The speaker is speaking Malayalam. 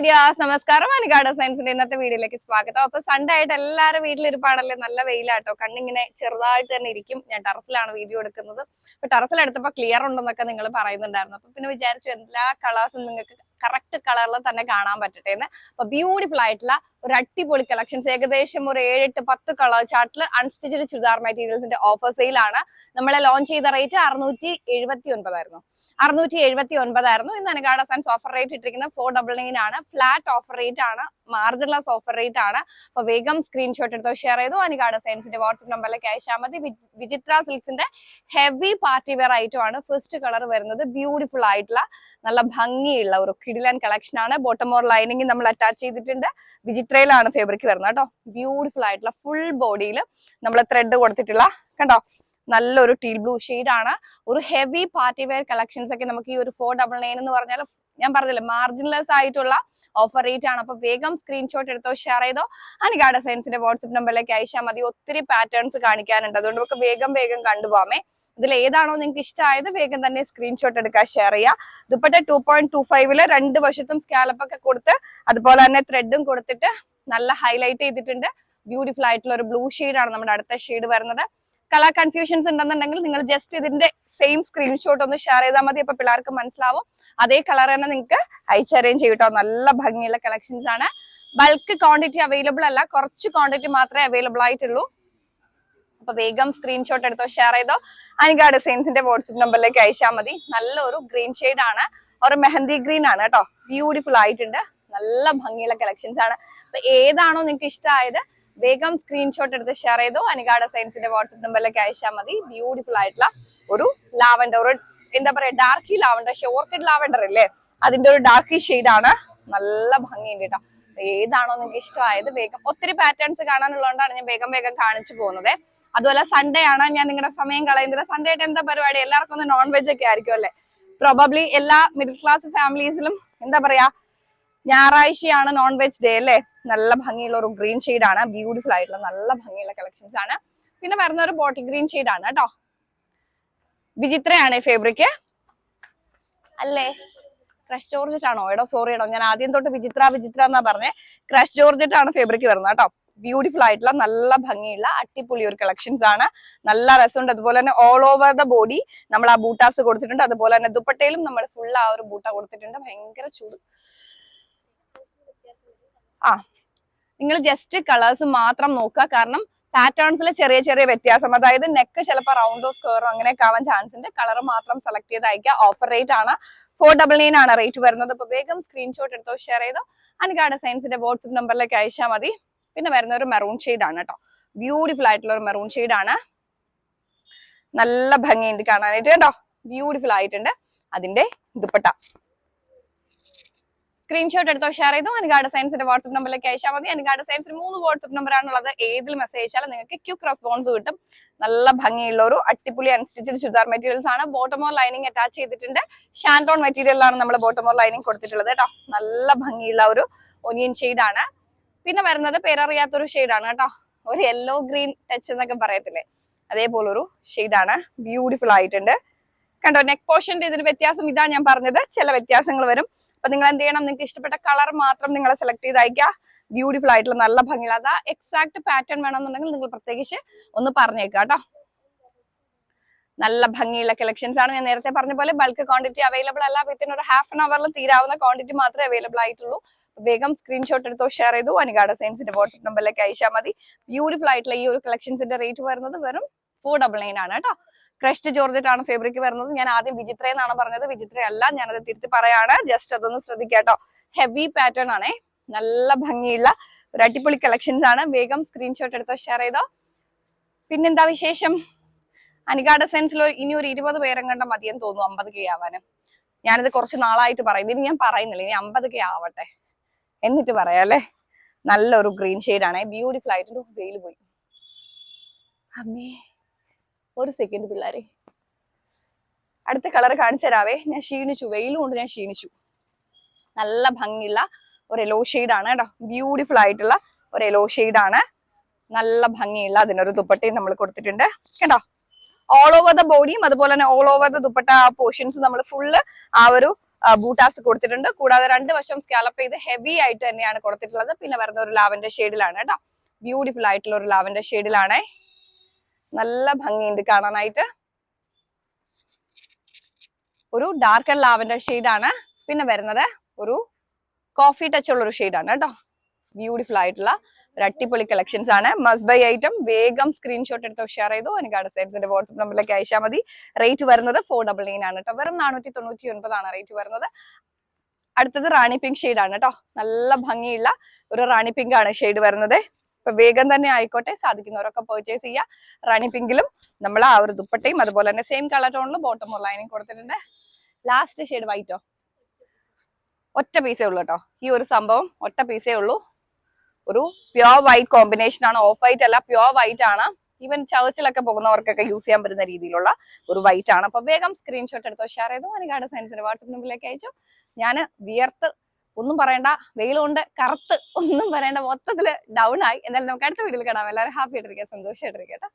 ഹായ് ഡിയാസ് നമസ്കാരം. അനികാട് സയൻസിന്റെ ഇന്നത്തെ വീഡിയോയിലേക്ക് സ്വാഗതം. അപ്പൊ സൺഡേ ആയിട്ട് എല്ലാവരും വീട്ടിലിരുപ്പാണല്ലേ? നല്ല വെയിലാട്ടോ. കണ്ണിങ്ങനെ ചെറുതായിട്ട് തന്നെ ഇരിക്കും. ഞാൻ ടെറസിലാണ് വീഡിയോ എടുക്കുന്നത്. അപ്പൊ ടെറസിലെടുത്തപ്പോ ക്ലിയർ ഉണ്ടെന്നൊക്കെ നിങ്ങൾ പറയുന്നുണ്ടായിരുന്നു. അപ്പൊ പിന്നെ വിചാരിച്ചു എല്ലാ കളേഴ്സും നിങ്ങൾക്ക് കറക്റ്റ് കളറിൽ തന്നെ കാണാൻ പറ്റട്ടെ എന്ന്. അപ്പൊ ബ്യൂട്ടിഫുൾ ആയിട്ടുള്ള ഒരു അടിപൊളി കളക്ഷൻസ് ഏകദേശം ഒരു ഏഴെട്ട് പത്ത് കളർ ചാർട്ടിൽ അൺസ്റ്റിച്ചഡ് ചുരിദാർ മെറ്റീരിയൽസിന്റെ ഓഫർ സെയിലാണ് നമ്മളെ ലോഞ്ച് ചെയ്ത റേറ്റ് അറുന്നൂറ്റി എഴുപത്തി ഒൻപതായിരുന്നു അറുന്നൂറ്റി എഴുപത്തി ഒൻപതായിരുന്നു ഇന്ന് അനഗാഡ സാൻസ് ഓഫർ റേറ്റ് ഇട്ടിരിക്കുന്ന ഫോർ ഡബിൾ നയൻ ആണ്. ഫ്ലാറ്റ് ഓഫർ റേറ്റ് ആണ്. മാർജിൻലെസ് ഓഫർ റേറ്റ് ആണ്. അപ്പൊ വേഗം സ്ക്രീൻഷോട്ട് എടുത്തോ ഷെയർ ചെയ്തു. അനഗാഡ സയൻസിന്റെ വാട്സ്ആപ്പ് നമ്പറിലേക്ക് അയച്ചാൽ മതി. വിചിത്ര സിൽക്സിന്റെ ഹെവി പാർട്ടി വെയർ ഐറ്റം ആണ്. ഫസ്റ്റ് കളർ വരുന്നത്. ബ്യൂട്ടിഫുൾ ആയിട്ടുള്ള നല്ല ഭംഗിയുള്ള ഒരു കിഡിലൻ കളക്ഷൻ ആണ് ബോട്ടം ഓർ ലൈനിങ് നമ്മൾ അറ്റാച്ച് ചെയ്തിട്ടുണ്ട്. വിചിത്രയിലാണ് ഫേബ്രിക് വരുന്നത് കേട്ടോ. ബ്യൂട്ടിഫുൾ ആയിട്ടുള്ള ഫുൾ ബോഡിയിൽ നമ്മൾ ത്രെഡ് കൊടുത്തിട്ടുള്ള കണ്ടോ? നല്ലൊരു ടീൽ ബ്ലൂ ആണ്. ഒരു ഹെവി പാർട്ടി വെയർ കളക്ഷൻസ് ഒക്കെ നമുക്ക് ഈ ഒരു ഫോർ ഡബിൾ നയൻ എന്ന് പറഞ്ഞാൽ ഞാൻ പറഞ്ഞില്ലേ മാർജിൻലെസ് ആയിട്ടുള്ള ഓഫർ റേറ്റ് ആണ്. അപ്പൊ വേഗം സ്ക്രീൻഷോട്ട് എടുത്തോ ഷെയർ ചെയ്തോ അനിക സയൻസിന്റെ വാട്സ്ആപ്പ് നമ്പറിലേക്ക് അയച്ചാൽ മതി. ഒത്തിരി പാറ്റേൺസ് കാണിക്കാനുണ്ട്. അതുകൊണ്ട് നമുക്ക് വേഗം വേഗം കണ്ടുപോകാമേ ഇതിൽ ഏതാണോ നിങ്ങൾക്ക് ഇഷ്ടമായത് വേഗം തന്നെ സ്ക്രീൻഷോട്ട് എടുക്കുക ഷെയർ ചെയ്യുക ദുപ്പട്ട ടു പോയിന്റ് ടു ഫൈവിൽ രണ്ട് വശത്തും സ്കാലപ്പ് ഒക്കെ കൊടുത്ത് അതുപോലെ തന്നെ ത്രെഡും കൊടുത്തിട്ട് നല്ല ഹൈലൈറ്റ് ചെയ്തിട്ടുണ്ട്. ബ്യൂട്ടിഫുൾ ആയിട്ടുള്ള ഒരു ബ്ലൂ ആണ് നമ്മുടെ അടുത്ത ഷെയ്ഡ് വരുന്നത്. കളർ കൺഫ്യൂഷൻസ് ഉണ്ടെന്നുണ്ടെങ്കിൽ നിങ്ങൾ ജസ്റ്റ് ഇതിന്റെ സെയിം സ്ക്രീൻഷോട്ട് ഒന്ന് ഷെയർ ചെയ്താൽ മതി. അപ്പൊ പിള്ളേർക്ക് മനസ്സിലാവും. അതേ കളർ തന്നെ നിങ്ങൾക്ക് അയച്ചു അറേഞ്ച് ചെയ്യട്ടോ നല്ല ഭംഗിയുള്ള കളക്ഷൻസ് ആണ്. ബൾക്ക് ക്വാണ്ടിറ്റി അവൈലബിൾ അല്ല. കുറച്ച് ക്വാണ്ടിറ്റി മാത്രമേ അവൈലബിൾ ആയിട്ടുള്ളൂ. അപ്പൊ വേഗം സ്ക്രീൻഷോട്ട് എടുത്തോ ഷെയർ ചെയ്തോ. അനിക ഡിസൈൻസിന്റെ വാട്സ്ആപ്പ് നമ്പറിലേക്ക് അയച്ചാൽ മതി. നല്ലൊരു ഗ്രീൻ ഷെയ്ഡ് ആണ്. ഒരു മെഹന്തി ഗ്രീൻ ആണ് കേട്ടോ. ബ്യൂട്ടിഫുൾ ആയിട്ടുണ്ട്. നല്ല ഭംഗിയുള്ള കളക്ഷൻസ് ആണ്. അപ്പൊ ഏതാണോ നിങ്ങൾക്ക് ഇഷ്ടമായത് വേഗം സ്ക്രീൻഷോട്ട് എടുത്ത് ഷെയർ ചെയ്തോ. അനുഗാഡ സയൻസിന്റെ വാട്സപ്പ് നമ്പറിലേക്ക് അയച്ചാൽ മതി. ബ്യൂട്ടിഫുൾ ആയിട്ടുള്ള ഒരു ലാവൻഡർ ഒരു എന്താ പറയാ ഡാർക്കി ലാവൻഡർ ഓർക്കിഡ് ലാവൻഡർ അല്ലേ അതിന്റെ ഒരു ഡാർക്കി ആണ്. നല്ല ഭംഗിയുണ്ട് കേട്ടോ. ഏതാണോ നിങ്ങൾക്ക് ഇഷ്ടമായത് വേഗം ഒത്തിരി പാറ്റേൺസ് കാണാനുള്ളതുകൊണ്ടാണ് ഞാൻ വേഗം വേഗം കാണിച്ചു പോകുന്നത്. അതുപോലെ സൺഡേ ആണ്. ഞാൻ നിങ്ങളുടെ സമയം കളയുന്നില്ല സൺഡേ ആയിട്ട് എന്താ പരിപാടി? എല്ലാവർക്കും ഒന്ന് നോൺ വെജ് ഒക്കെ ആയിരിക്കും അല്ലേ? പ്രോബബ്ലി എല്ലാ മിഡിൽ ക്ലാസ് ഫാമിലീസിലും എന്താ പറയാ ഞായറാഴ്ചയാണ് നോൺ വെജ് ഡേ അല്ലേ? നല്ല ഭംഗിയുള്ള ഒരു ഗ്രീൻ ആണ്. ബ്യൂട്ടിഫുൾ ആയിട്ടുള്ള നല്ല ഭംഗിയുള്ള കളക്ഷൻസ് ആണ്. പിന്നെ വരുന്ന ഒരു ബോട്ടിൽ ഗ്രീൻ ആണ് കേട്ടോ വിചിത്രയാണ് ഫേബ്രിക് അല്ലേ? ക്രഷ് ജോർജറ്റ് ആണോ? എടോ സോറി എടോ ഞാൻ ആദ്യം തൊട്ട് വിചിത്ര വിചിത്ര എന്നാ പറഞ്ഞേ. ക്രഷ് ജോർജറ്റ് ആണ് ഫേബ്രിക് വരുന്നത് കേട്ടോ ബ്യൂട്ടിഫുൾ ആയിട്ടുള്ള നല്ല ഭംഗിയുള്ള അടിപൊളി ഒരു കളക്ഷൻസ് ആണ്. നല്ല രസമുണ്ട്. അതുപോലെ തന്നെ ഓൾ ഓവർ ദ ബോഡി നമ്മൾ ആ ബൂട്ടാസ് കൊടുത്തിട്ടുണ്ട്. അതുപോലെ തന്നെ ദുപ്പട്ടയിലും നമ്മൾ ഫുൾ ആ ഒരു ബൂട്ട കൊടുത്തിട്ടുണ്ട്. ഭയങ്കര ചൂട്. ആ നിങ്ങൾ ജസ്റ്റ് കളേഴ്സ് മാത്രം നോക്കുക. കാരണം പാറ്റേൺസിൽ ചെറിയ ചെറിയ വ്യത്യാസം. അതായത് നെക്ക് ചിലപ്പോൾ റൗണ്ടോ സ്ക്വയറോ അങ്ങനെ ആവാൻ ചാൻസ് ഉണ്ട്. കളർ മാത്രം സെലക്ട് ചെയ്ത് അയക്കുക. ഓഫർ റേറ്റ് ആണ്. ഫോർ ഡബിൾ നയൻ ആണ് റേറ്റ് വരുന്നത്. അപ്പൊ വേഗം സ്ക്രീൻഷോട്ട് എടുത്തോ ഷെയർ ചെയ്തോ. അനക്കാട് സയൻസിന്റെ വാട്സ്ആപ്പ് നമ്പറിലേക്ക് അയച്ചാൽ മതി. പിന്നെ വരുന്ന ഒരു മെറൂൺ ഷെയ്ഡ് ആണ് കേട്ടോ ബ്യൂട്ടിഫുൾ ആയിട്ടുള്ള ഒരു മെറൂൺ ഷെയ്ഡ് ആണ്. നല്ല ഭംഗിയുണ്ട് കാണാനായിട്ട്. കേട്ടോ ബ്യൂട്ടിഫുൾ ആയിട്ടുണ്ട്. അതിന്റെ ദുപ്പട്ട. സ്ക്രീൻഷോട്ട് എടുത്തോ ഷെയർ ചെയ്തു അനുഗാഡ സയൻസിന്റെ വാട്സ്ആപ്പ് നമ്പറിലേക്ക് അയച്ചാൽ മതി. അനുഗാഡ സയൻസിന് മൂന്ന് വാട്സ്ആപ്പ് നമ്പർ ആണുള്ളത്. ഏതിൽ മെസ്സേജ് അയച്ചാലും നിങ്ങൾക്ക് ക്യൂക്ക് റെസ്പോൺസ് കിട്ടും. നല്ല ഭംഗിയുള്ള ഒരു അടിപൊളി അൺസ്റ്റിച്ചഡ് ചുരിദാർ മെറ്റീരിയൽസ് ആണ്. ബോട്ടമോർ ലൈനിങ് അറ്റാച്ച് ചെയ്തിട്ടുണ്ട്. ഷാൻഡോൺ മെറ്റീരിയലാണ് നമ്മൾ ബോട്ടമോർ ലൈനിങ് കൊടുത്തിട്ടുള്ളത് കേട്ടോ നല്ല ഭംഗിയുള്ള ഒരു ഒനിയൻ ആണ്. പിന്നെ വരുന്നത് പേരറിയാത്തൊരു ആണ് കേട്ടോ ഒരു യെല്ലോ ഗ്രീൻ ടച്ച് എന്നൊക്കെ പറയത്തില്ലേ? അതേപോലൊരു ഷെയ്ഡ് ആണ്. ബ്യൂട്ടിഫുൾ ആയിട്ടുണ്ട്. കണ്ടോ നെക്ക് പോർഷന്റെ ഇതിന് വ്യത്യാസം ഇതാ ഞാൻ പറഞ്ഞത്. ചില വ്യത്യാസങ്ങൾ വരും. അപ്പൊ നിങ്ങൾ എന്ത് ചെയ്യണം നിങ്ങൾക്ക് ഇഷ്ടപ്പെട്ട കളർ മാത്രം നിങ്ങൾ സെലക്ട് ചെയ്ത് അയക്കുക ബ്യൂട്ടിഫുൾ ആയിട്ടുള്ള നല്ല ഭംഗിയുള്ള അതാ എക്സാക്ട് പാറ്റേൺ വേണമെന്നുണ്ടെങ്കിൽ നിങ്ങൾ പ്രത്യേകിച്ച് ഒന്ന് പറഞ്ഞേക്കുക കേട്ടോ. നല്ല ഭംഗിയുള്ള കളക്ഷൻസ് ആണ് ഞാൻ നേരത്തെ പറഞ്ഞ പോലെ. ബൾക്ക് ക്വാണ്ടിറ്റി അവൈലബിൾ അല്ല. വിത്തിൻ ഒരു ഹാഫ് ആൻ അവറിൽ തീരാവുന്ന ക്വാണ്ടിറ്റി മാത്രമേ അവൈലബിൾ ആയിട്ടുള്ളൂ. വേഗം സ്ക്രീൻഷോട്ട് എടുത്തോ ഷെയർ ചെയ്തു. അനുഗാഡ സയൻസിന്റെ വാട്സ്ആപ്പ് നമ്പറിലേക്ക് അയച്ചാൽ മതി. ബ്യൂട്ടിഫുൾ ആയിട്ടുള്ള ഈ ഒരു കളക്ഷൻസിന്റെ റേറ്റ് വരുന്നത് വെറും ഫോർ ഡബിൾ നയൻ ആണ് കേട്ടോ. ക്രഷ്ഡ് ജോർജറ്റാണ് ഫേബ്രിക് വരുന്നത്. ഞാൻ ആദ്യം വിചിത്ര എന്നാണ് പറഞ്ഞത്. വിചിത്ര അല്ല ഞാനത് തിരുത്തി പറയാണ്. ജസ്റ്റ് അതൊന്ന് ശ്രദ്ധിക്കാട്ടോ. ഹെവി പാറ്റേൺ ആണേ. നല്ല ഭംഗിയുള്ള ഒരു അടിപൊളി കളക്ഷൻസ് ആണ്. വേഗം സ്ക്രീൻഷോട്ട് എടുത്തോ ഷെയർ ചെയ്തോ. പിന്നെന്താ വിശേഷം? അനികാട് സെൻസിൽ ഇനി ഒരു ഇരുപത് പേരും കണ്ട മതിയെന്ന് തോന്നുന്നു അമ്പത് കെ ആവാനും. ഞാനിത് കുറച്ച് നാളായിട്ട് പറയുന്നത് ഇനി ഞാൻ പറയുന്നില്ല. ഇനി അമ്പത് കെ ആവട്ടെ. എന്നിട്ട് പറയാം അല്ലേ? നല്ലൊരു ഗ്രീൻ ഷെയ്ഡ് ആണ്. ബ്യൂട്ടിഫുൾ ആയിട്ട് വെയിൽ പോയി. അമ്മേ. ഒരു സെക്കൻഡ് പിള്ളേരെ. അടുത്ത കളർ കാണിച്ചു തരാവേ ഞാൻ ക്ഷീണിച്ചു. വെയിലും കൊണ്ട് ഞാൻ ക്ഷീണിച്ചു. നല്ല ഭംഗിയുള്ള ഒരു എലോ ആണ് കേട്ടോ. ബ്യൂട്ടിഫുൾ ആയിട്ടുള്ള ഒരു എലോ ആണ്. നല്ല ഭംഗിയുള്ള അതിനൊരു ദുപ്പട്ടയും നമ്മൾ കൊടുത്തിട്ടുണ്ട്. കേട്ടോ ഓൾ ഓവർ ദ ബോഡിയും അതുപോലെ തന്നെ all over the dupatta portions നമ്മൾ ഫുള്ള് ആ ഒരു ബൂട്ടാസ് കൊടുത്തിട്ടുണ്ട്. കൂടാതെ രണ്ട് വശം സ്കാലപ്പ് ചെയ്ത് ഹെവി ആയിട്ട് തന്നെയാണ് കൊടുത്തിട്ടുള്ളത്. പിന്നെ വരുന്ന ഒരു ലാവൻഡർ ഷെയ്ഡിലാണ് കേട്ടോ. ബ്യൂട്ടിഫുൾ ആയിട്ടുള്ള ഒരു ലാവൻഡർ ഷെയ്ഡിലാണേ നല്ല ഭംഗിയുണ്ട് കാണാനായിട്ട്. ഒരു ഡാർക്ക് ആൻഡ് ലാവൻഡർ ഷെയ്ഡാണ് പിന്നെ വരുന്നത് ഒരു കോഫി ടച്ച് ഉള്ള ഒരു ഷെയ്ഡാണ് കേട്ടോ. ബ്യൂട്ടിഫുൾ ആയിട്ടുള്ള അടിപൊളി കളക്ഷൻസ് ആണ്. മസ്റ്റ് ബൈ ഐറ്റം വേഗം സ്ക്രീൻഷോട്ട് എടുത്ത് ഷെയർ ചെയ്തു. എനിക്കാണ് സെറ്റ്സിന്റെ വാട്സ്ആപ്പ് നമ്പറിലേക്ക് അയച്ചാൽ മതി. റേറ്റ് വരുന്നത് ഫോർ ഡബിൾ നൈൻ ആണ് കേട്ടോ. വെറും നാനൂറ്റി തൊണ്ണൂറ്റി ഒൻപതാണ് റേറ്റ് വരുന്നത്. അടുത്തത് റാണി പിങ്ക് ഷെയ്ഡാണ് കേട്ടോ. നല്ല ഭംഗിയുള്ള ഒരു റാണി പിങ്ക് ആണ് ഷെയ്ഡ് വരുന്നത്. ഇപ്പൊ വേഗം തന്നെ ആയിക്കോട്ടെ. സാധിക്കുന്നവരൊക്കെ പെർച്ചേസ് ചെയ്യുക റാണി പിങ്കിലും നമ്മൾ ആ ഒരു ദുപ്പട്ടയും അതുപോലെ തന്നെ സെയിം കളർ ടോണിൽ ബോട്ടം ലൈനിങ് കൊടുത്തിട്ടുണ്ട്. ലാസ്റ്റ് ഷെയ്ഡ് വൈറ്റോ ഒറ്റ പീസേ ഉള്ളൂ കേട്ടോ ഈ ഒരു സംഭവം ഒറ്റ പീസേ ഉള്ളൂ. ഒരു പ്യോർ വൈറ്റ് കോമ്പിനേഷൻ ആണ്. ഓഫ് വൈറ്റ് അല്ല പ്യോർ വൈറ്റ് ആണ്. ഈവൻ ചർച്ചിലൊക്കെ പോകുന്നവർക്കൊക്കെ യൂസ് ചെയ്യാൻ പറ്റുന്ന രീതിയിലുള്ള ഒരു വൈറ്റ് ആണ്. അപ്പൊ വേഗം സ്ക്രീൻഷോട്ട് എടുത്തോ ഷെയർ ചെയ്തു. അനുകാട് സയൻസിന്റെ വാട്സപ്പ് നമ്പറിലേക്ക് അയച്ചു. ഞാൻ വിയർത്ത് ഒന്നും പറയണ്ട. വെയിലുകൊണ്ട് കറുത്ത് ഒന്നും പറയണ്ട. മൊത്തത്തിൽ ഡൗൺ ആയി. എന്നാലും നമുക്ക് അടുത്ത വീഡിയോയിൽ കാണാം. എല്ലാവരും ഹാപ്പി ആയിട്ടിരിക്കുക സന്തോഷമായിട്ടിരിക്കട്ടെ